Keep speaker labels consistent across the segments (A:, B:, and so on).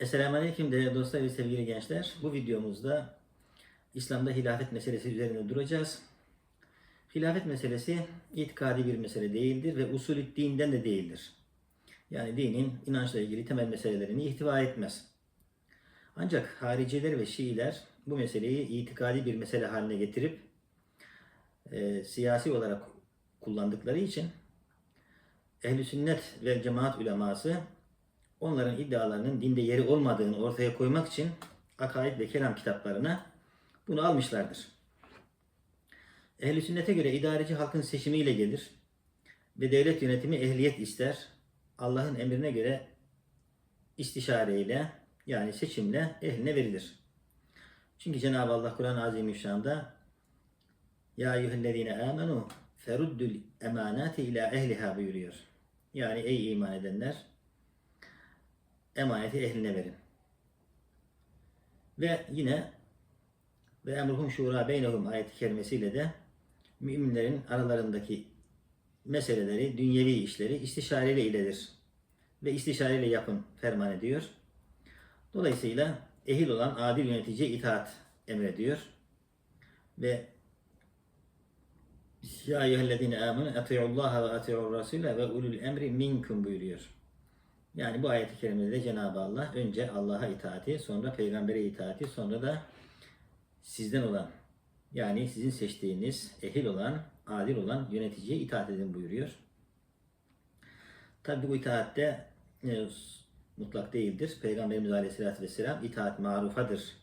A: Esselamu Aleyküm değerli dostlar ve sevgili gençler. Bu videomuzda İslam'da hilafet meselesi üzerinde duracağız. Hilafet meselesi itikadi bir mesele değildir ve usulü dinden de değildir. Yani dinin inançla ilgili temel meselelerini ihtiva etmez. Ancak hariciler ve Şiiler bu meseleyi itikadi bir mesele haline getirip e, siyasi olarak kullandıkları için ehl sünnet ve cemaat uleması onların iddialarının dinde yeri olmadığını ortaya koymak için akaid ve kelam kitaplarına bunu almışlardır. Ehl-i sünnete göre idareci halkın seçimiyle gelir ve devlet yönetimi ehliyet ister. Allah'ın emrine göre istişareyle yani seçimle ehline verilir. Çünkü Cenab-ı Allah Kur'an-ı Azimüşşan'da Ya eyyühellezine amenu feruddül emanati ila ehliha buyuruyor. Yani ey iman edenler emaneti ehline verin. Ve yine ve emruhum şura beynehum ayeti kerimesiyle de müminlerin aralarındaki meseleleri, dünyevi işleri istişareyle iledir. Ve istişareyle yapın ferman ediyor. Dolayısıyla ehil olan adil yöneticiye itaat emrediyor. Ve Ya eyyühellezine amenu ati'ullaha ve ati'ur rasule ve ulul emri minkum buyuruyor. Yani bu ayet-i kerimede de Cenab-ı Allah önce Allah'a itaati, sonra peygambere itaati, sonra da sizden olan yani sizin seçtiğiniz ehil olan, adil olan yöneticiye itaat edin buyuruyor. Tabi bu itaatte e, mutlak değildir. Peygamberimiz Aleyhisselatü Vesselam itaat marufadır.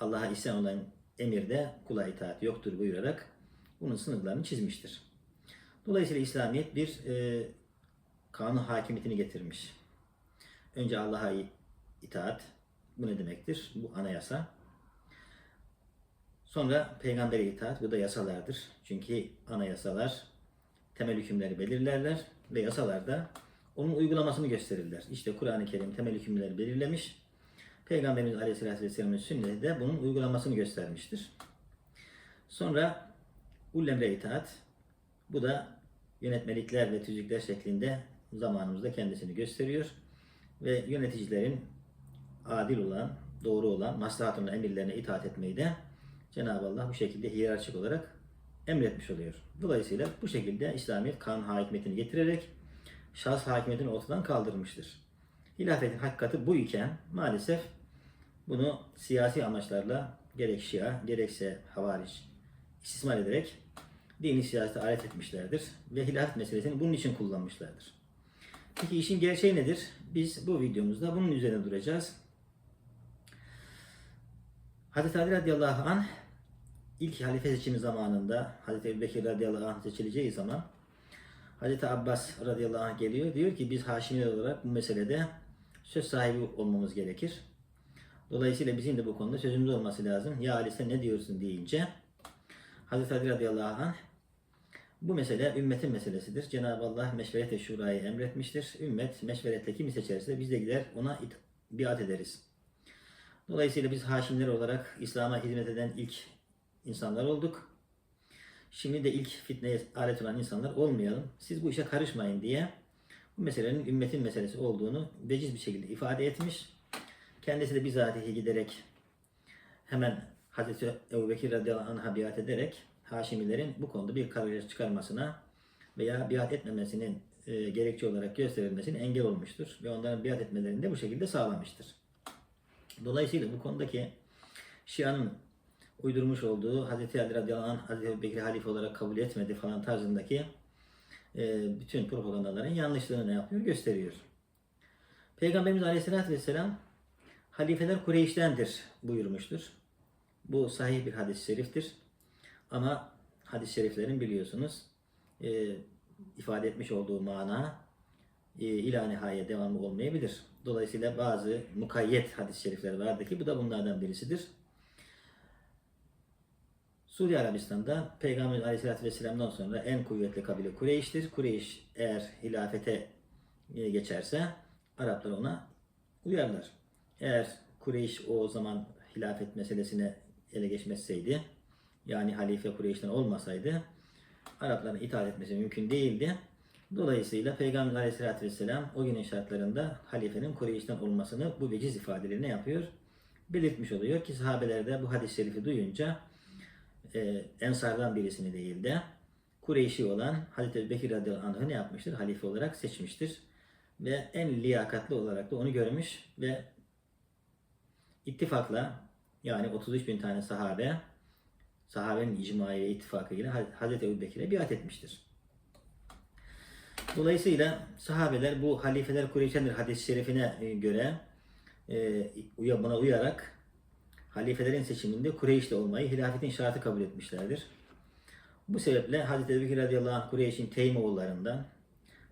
A: Allah'a isyan olan emirde kula itaat yoktur buyurarak bunun sınırlarını çizmiştir. Dolayısıyla İslamiyet bir e, kanun hakimiyetini getirmiş. Önce Allah'a itaat. Bu ne demektir? Bu anayasa. Sonra peygambere itaat. Bu da yasalardır. Çünkü anayasalar temel hükümleri belirlerler ve yasalarda onun uygulamasını gösterirler. İşte Kur'an-ı Kerim temel hükümleri belirlemiş. Peygamberimiz Aleyhisselatü Vesselam'ın sünneti de bunun uygulamasını göstermiştir. Sonra ullemre itaat. Bu da yönetmelikler ve tüzükler şeklinde zamanımızda kendisini gösteriyor ve yöneticilerin adil olan, doğru olan, maslahatın emirlerine itaat etmeyi de Cenab-ı Allah bu şekilde hiyerarşik olarak emretmiş oluyor. Dolayısıyla bu şekilde İslamiyet kanun hakimiyetini getirerek şahs hakimiyetini ortadan kaldırmıştır. Hilafetin hakikati bu iken maalesef bunu siyasi amaçlarla gerek Şia gerekse havariç istismar ederek dini siyasete alet etmişlerdir ve hilafet meselesini bunun için kullanmışlardır. Peki işin gerçeği nedir? Biz bu videomuzda bunun üzerine duracağız. Hazreti Ali radıyallahu anh ilk halife seçimi zamanında Hazreti Ebu Bekir radıyallahu anh seçileceği zaman Hazreti Abbas radıyallahu anh geliyor. Diyor ki biz Haşimi olarak bu meselede söz sahibi olmamız gerekir. Dolayısıyla bizim de bu konuda sözümüz olması lazım. Ya Ali sen ne diyorsun deyince Hazreti Ali radıyallahu anh bu mesele ümmetin meselesidir. Cenab-ı Allah meşveret ve şurayı emretmiştir. Ümmet meşveretle kimi seçerse biz de gider ona biat ederiz. Dolayısıyla biz haşimler olarak İslam'a hizmet eden ilk insanlar olduk. Şimdi de ilk fitneye alet olan insanlar olmayalım. Siz bu işe karışmayın diye bu meselenin ümmetin meselesi olduğunu veciz bir şekilde ifade etmiş. Kendisi de bizatihi giderek hemen Hazreti Ebu Bekir radıyallahu anh'a biat ederek Haşimilerin bu konuda bir karar çıkarmasına veya biat etmemesinin e, gerekçe olarak gösterilmesine engel olmuştur. Ve onların biat etmelerini de bu şekilde sağlamıştır. Dolayısıyla bu konudaki Şia'nın uydurmuş olduğu Hz. Ali radıyallahu anh Hz. Bekir halife olarak kabul etmedi falan tarzındaki e, bütün propagandaların yanlışlığını ne yapıyor? Gösteriyor. Peygamberimiz aleyhissalatü vesselam halifeler Kureyş'tendir buyurmuştur. Bu sahih bir hadis-i şeriftir. Ama hadis-i şeriflerin biliyorsunuz e, ifade etmiş olduğu mana e, ila nihaya devamlı olmayabilir. Dolayısıyla bazı mukayyet hadis-i şerifler vardır ki bu da bunlardan birisidir. Suudi Arabistan'da Peygamber Aleyhisselatü Vesselam'dan sonra en kuvvetli kabile Kureyş'tir. Kureyş eğer hilafete e, geçerse Araplar ona uyarlar. Eğer Kureyş o zaman hilafet meselesine ele geçmezseydi yani halife Kureyş'ten olmasaydı Arapların itaat etmesi mümkün değildi. Dolayısıyla Peygamber Aleyhisselatü Vesselam o günün şartlarında halifenin Kureyş'ten olmasını bu veciz ifadelerine yapıyor. Belirtmiş oluyor ki sahabeler de bu hadis-i şerifi duyunca e, Ensardan birisini değil de Kureyşi olan Hazreti Bekir radıyallahu anh'ı ne yapmıştır? Halife olarak seçmiştir. Ve en liyakatli olarak da onu görmüş ve ittifakla yani 33 bin tane sahabe sahabenin icmai ve ittifakıyla Hazreti Ebu Bekir'e biat etmiştir. Dolayısıyla sahabeler bu halifeler Kureyş'tendir hadis-i şerifine e, göre e, buna uyarak halifelerin seçiminde Kureyş'te olmayı hilafetin şartı kabul etmişlerdir. Bu sebeple Hazreti Ebu Bekir radıyallahu anh Kureyş'in Teym oğullarından,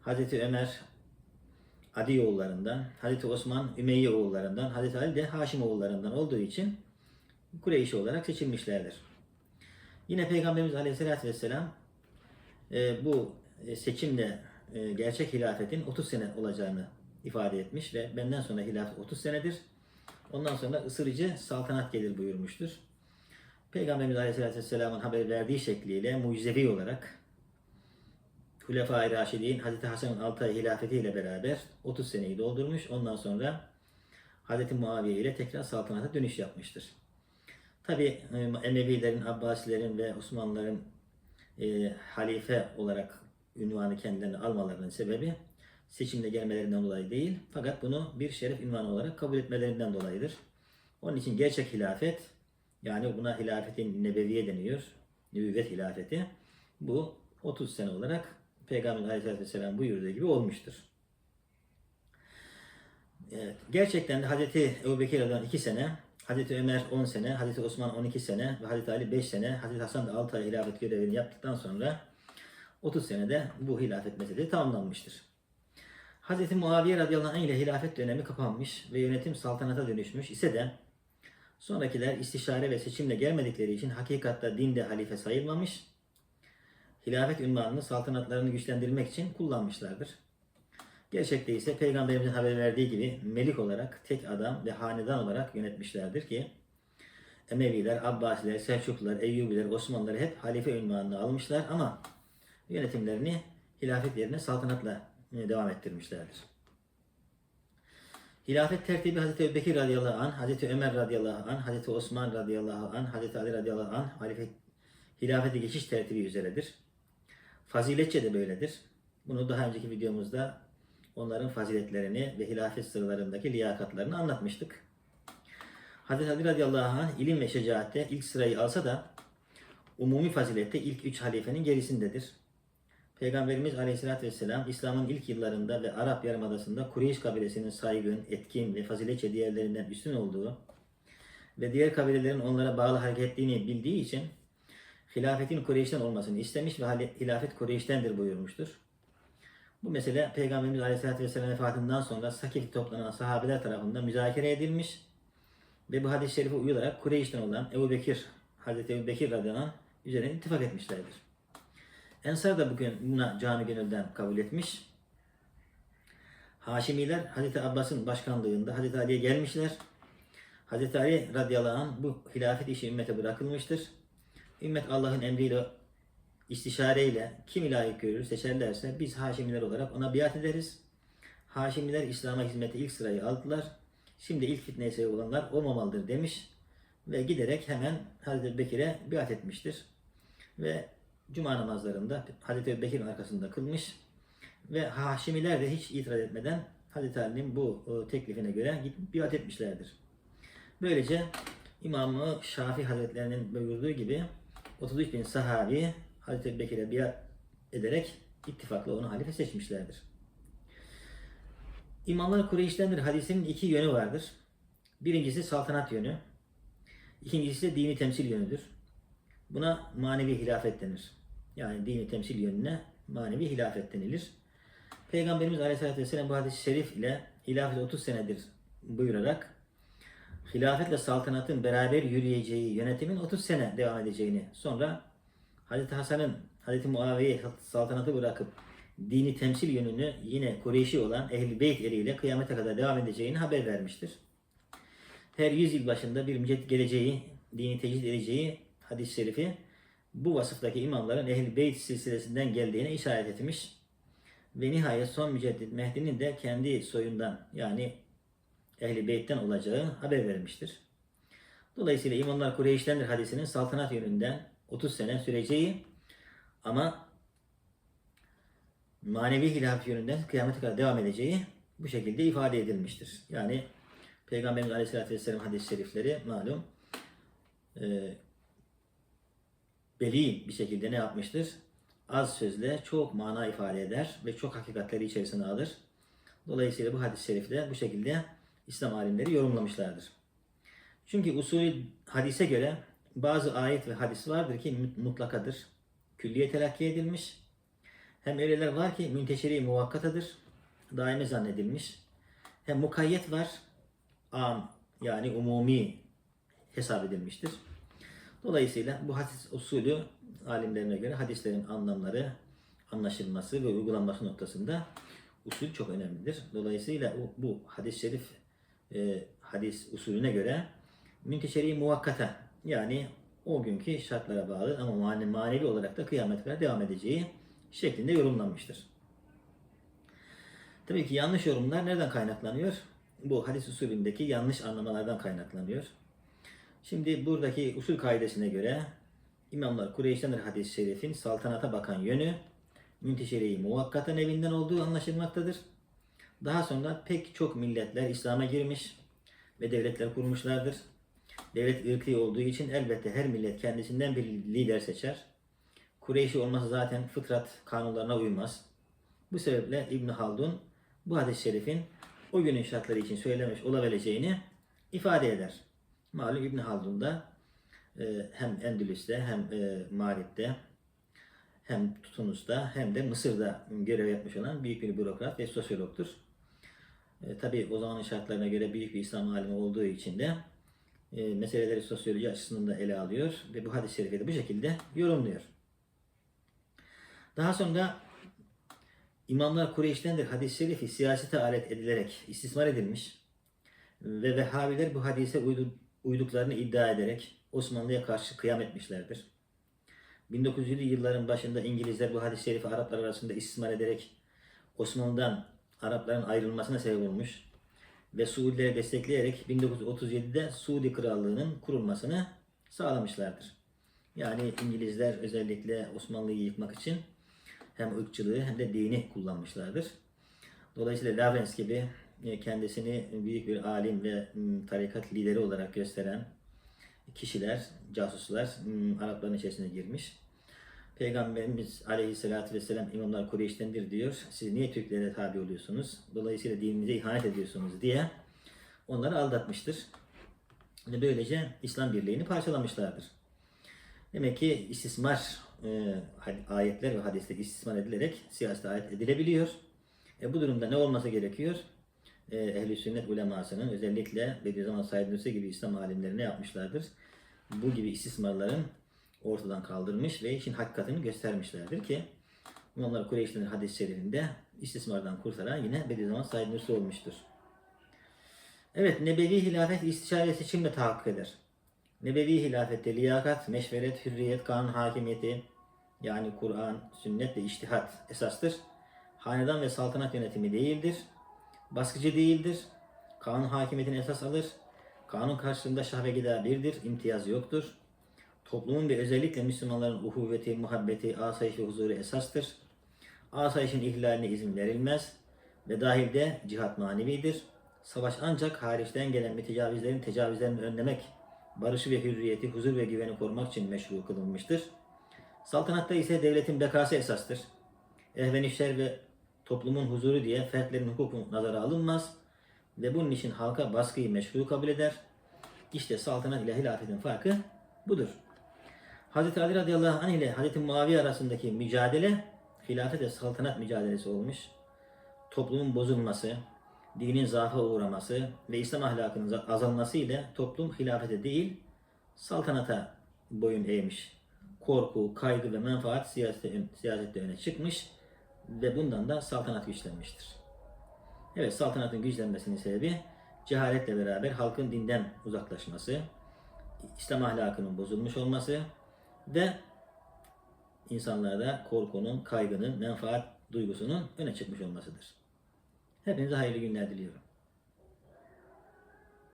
A: Hazreti Ömer Adi oğullarından, Hazreti Osman Ümeyye oğullarından, Hazreti Ali de Haşim oğullarından olduğu için Kureyşi olarak seçilmişlerdir. Yine Peygamberimiz Aleyhisselatü Vesselam e, bu e, seçimle e, gerçek hilafetin 30 sene olacağını ifade etmiş ve benden sonra hilafet 30 senedir. Ondan sonra ısırıcı saltanat gelir buyurmuştur. Peygamberimiz Aleyhisselatü Vesselam'ın haber verdiği şekliyle mucizevi olarak Hulefai Raşidin Hazreti Hasan'ın 6 ay hilafetiyle beraber 30 seneyi doldurmuş. Ondan sonra Hazreti Muaviye ile tekrar saltanata dönüş yapmıştır. Tabi Emevilerin, Abbasilerin ve Osmanlıların e, halife olarak ünvanı kendilerine almalarının sebebi seçimle gelmelerinden dolayı değil. Fakat bunu bir şeref ünvanı olarak kabul etmelerinden dolayıdır. Onun için gerçek hilafet yani buna hilafetin nebeviye deniyor. Nübüvvet hilafeti. Bu 30 sene olarak Peygamber Aleyhisselatü Vesselam buyurduğu gibi olmuştur. Evet, gerçekten de Hazreti Ebu Bekir radıyallahu anh 2 sene, Hazreti Ömer 10 sene, Hazreti Osman 12 sene ve Hazreti Ali 5 sene, Hazreti Hasan da 6 ay hilafet görevini yaptıktan sonra 30 senede bu hilafet meselesi tamamlanmıştır. Hazreti Muaviye radıyallahu anh ile hilafet dönemi kapanmış ve yönetim saltanata dönüşmüş ise de sonrakiler istişare ve seçimle gelmedikleri için hakikatta dinde halife sayılmamış, hilafet ünvanını saltanatlarını güçlendirmek için kullanmışlardır. Gerçekte ise Peygamberimizin haber verdiği gibi melik olarak tek adam ve hanedan olarak yönetmişlerdir ki Emeviler, Abbasiler, Selçuklular, Eyyubiler, Osmanlılar hep halife ünvanını almışlar ama yönetimlerini hilafet yerine saltanatla e, devam ettirmişlerdir. Hilafet tertibi Hazreti Ebubekir radıyallahu anh, Hazreti Ömer radıyallahu anh, Hazreti Osman radıyallahu anh, Hazreti Ali radıyallahu anh halife, hilafete geçiş tertibi üzeredir. Faziletçe de böyledir. Bunu daha önceki videomuzda onların faziletlerini ve hilafet sıralarındaki liyakatlarını anlatmıştık. Hazreti Ali radıyallahu anh ilim ve şecaatte ilk sırayı alsa da umumi fazilette ilk üç halifenin gerisindedir. Peygamberimiz Aleyhisselatü Vesselam İslam'ın ilk yıllarında ve Arap Yarımadası'nda Kureyş kabilesinin saygın, etkin ve faziletçe diğerlerinden üstün olduğu ve diğer kabilelerin onlara bağlı hareket ettiğini bildiği için hilafetin Kureyş'ten olmasını istemiş ve hilafet Kureyş'tendir buyurmuştur. Bu mesele Peygamberimiz Aleyhisselatü Vesselam vefatından sonra Sakif toplanan sahabeler tarafından müzakere edilmiş ve bu hadis-i şerife uyularak Kureyş'ten olan Ebu Bekir, Hazreti Ebu Bekir radıyallahu üzerine ittifak etmişlerdir. Ensar da bugün buna canı gönülden kabul etmiş. Haşimiler Hazreti Abbas'ın başkanlığında Hazreti Ali'ye gelmişler. Hazreti Ali radıyallahu anh bu hilafet işi ümmete bırakılmıştır. Ümmet Allah'ın emriyle istişareyle kim layık görür seçerlerse biz Haşimiler olarak ona biat ederiz. Haşimiler İslam'a hizmete ilk sırayı aldılar. Şimdi ilk fitneye sebep olanlar olmamalıdır demiş. Ve giderek hemen Hazreti Bekir'e biat etmiştir. Ve Cuma namazlarında Hazreti Bekir'in arkasında kılmış. Ve Haşimiler de hiç itiraz etmeden Hazreti Ali'nin bu e, teklifine göre biat etmişlerdir. Böylece İmam-ı Şafii Hazretlerinin buyurduğu gibi 33 bin sahabi Hazreti Bekir'e biat ederek ittifakla onu halife seçmişlerdir. İmamlar Kureyş'tendir hadisinin iki yönü vardır. Birincisi saltanat yönü. İkincisi de dini temsil yönüdür. Buna manevi hilafet denir. Yani dini temsil yönüne manevi hilafet denilir. Peygamberimiz Aleyhisselatü Vesselam bu hadis-i şerif ile hilafet 30 senedir buyurarak hilafetle saltanatın beraber yürüyeceği yönetimin 30 sene devam edeceğini sonra Hazreti Hasan'ın Hazreti Muaviye saltanatı bırakıp dini temsil yönünü yine Kureyşi olan Ehl-i Beyt eliyle kıyamete kadar devam edeceğini haber vermiştir. Her yüzyıl başında bir müceddit geleceği, dini tecdid edeceği hadis-i şerifi bu vasıftaki imamların Ehl-i Beyt silsilesinden geldiğine işaret etmiş Ve nihayet son müceddit Mehdi'nin de kendi soyundan yani Ehli Beyt'ten olacağı haber verilmiştir. Dolayısıyla İmamlar Kureyş'tendir hadisinin saltanat yönünden 30 sene süreceği ama manevi hilafet yönünden kıyamete kadar devam edeceği bu şekilde ifade edilmiştir. Yani Peygamberimiz Aleyhisselatü Vesselam hadis-i şerifleri malum e, beli bir şekilde ne yapmıştır? Az sözle çok mana ifade eder ve çok hakikatleri içerisine alır. Dolayısıyla bu hadis-i şerifte bu şekilde İslam alimleri yorumlamışlardır. Çünkü usulü hadise göre bazı ayet ve hadis vardır ki mutlakadır. Külliye telakki edilmiş. Hem öyleler var ki münteşiri muvakkatadır. Daimi zannedilmiş. Hem mukayyet var. Am yani umumi hesap edilmiştir. Dolayısıyla bu hadis usulü alimlerine göre hadislerin anlamları, anlaşılması ve uygulanması noktasında usul çok önemlidir. Dolayısıyla bu hadis-i şerif e, hadis usulüne göre münteşeri muvakkata yani o günkü şartlara bağlı ama mane, manevi olarak da kıyamete kadar devam edeceği şeklinde yorumlanmıştır. Tabii ki yanlış yorumlar nereden kaynaklanıyor? Bu hadis usulündeki yanlış anlamalardan kaynaklanıyor. Şimdi buradaki usul kaidesine göre İmamlar Kureyş'tendir hadis-i şerifin saltanata bakan yönü münteşeri muvakkatan evinden olduğu anlaşılmaktadır. Daha sonra pek çok milletler İslam'a girmiş ve devletler kurmuşlardır. Devlet ırkı olduğu için elbette her millet kendisinden bir lider seçer. Kureyşi olması zaten fıtrat kanunlarına uymaz. Bu sebeple İbn Haldun bu hadis-i şerifin o günün şartları için söylemiş olabileceğini ifade eder. Malum İbn Haldun da e, hem Endülüs'te hem e, Mağrib'de hem Tunus'ta hem de Mısır'da görev yapmış olan büyük bir bürokrat ve sosyologtur. E, Tabi o zamanın şartlarına göre büyük bir İslam alimi olduğu için de e, meseleleri sosyoloji açısından da ele alıyor ve bu hadis-i şerifi de bu şekilde yorumluyor. Daha sonra İmamlar Kureyş'tendir hadis-i şerifi siyasete alet edilerek istismar edilmiş ve Vehhabiler bu hadise uydu, uyduklarını iddia ederek Osmanlı'ya karşı kıyam etmişlerdir. 1900'lü yılların başında İngilizler bu hadis-i şerifi Araplar arasında istismar ederek Osmanlı'dan Arapların ayrılmasına sebep olmuş ve Suudileri destekleyerek 1937'de Suudi Krallığı'nın kurulmasını sağlamışlardır. Yani İngilizler özellikle Osmanlı'yı yıkmak için hem ırkçılığı hem de dini kullanmışlardır. Dolayısıyla Lawrence gibi e, kendisini büyük bir alim ve tarikat lideri olarak gösteren kişiler, casuslar Arapların içerisine girmiş. Peygamberimiz aleyhissalatü vesselam imamlar Kureyş'tendir diyor. Siz niye Türklere tabi oluyorsunuz? Dolayısıyla dinimize ihanet ediyorsunuz diye onları aldatmıştır. Ve böylece İslam birliğini parçalamışlardır. Demek ki istismar e, ayetler ve hadisler istismar edilerek siyasete ayet edilebiliyor. E, bu durumda ne olması gerekiyor? E, Ehl-i sünnet ulemasının özellikle Bediüzzaman Said Nursi gibi İslam alimleri ne yapmışlardır? Bu gibi istismarların ortadan kaldırmış ve işin hakikatini göstermişlerdir ki onlar Kureyşlerin hadis-i şerifinde istismardan kurtaran yine Bediüzzaman Said Nursi olmuştur. Evet, Nebevi hilafet istişare seçimle tahakkuk eder. Nebevi hilafette liyakat, meşveret, hürriyet, kanun hakimiyeti yani Kur'an, sünnet ve iştihat esastır. Hanedan ve saltanat yönetimi değildir. Baskıcı değildir. Kanun hakimiyetini esas alır. Kanun karşılığında şah ve gida birdir. imtiyaz yoktur. Toplumun ve özellikle Müslümanların uhuvveti, muhabbeti, asayiş ve huzuru esastır. Asayişin ihlaline izin verilmez ve dahilde cihat manevidir. Savaş ancak hariçten gelen mütecavizlerin tecavüzlerini önlemek, barışı ve hürriyeti, huzur ve güveni korumak için meşru kılınmıştır. Saltanatta ise devletin bekası esastır. Ehvenişler ve toplumun huzuru diye fertlerin hukuku nazara alınmaz ve bunun için halka baskıyı meşru kabul eder. İşte saltanat ile hilafetin farkı budur. Hz. Ali radıyallahu anh ile Hz. Muaviye arasındaki mücadele hilafet ve saltanat mücadelesi olmuş. Toplumun bozulması, dinin zaafa uğraması ve İslam ahlakının azalması ile toplum hilafete değil saltanata boyun eğmiş. Korku, kaygı ve menfaat siyasette, siyasette öne çıkmış ve bundan da saltanat güçlenmiştir. Evet saltanatın güçlenmesinin sebebi cehaletle beraber halkın dinden uzaklaşması, İslam ahlakının bozulmuş olması ve insanlarda korkunun, kaygının, menfaat duygusunun öne çıkmış olmasıdır. Hepinize hayırlı günler diliyorum.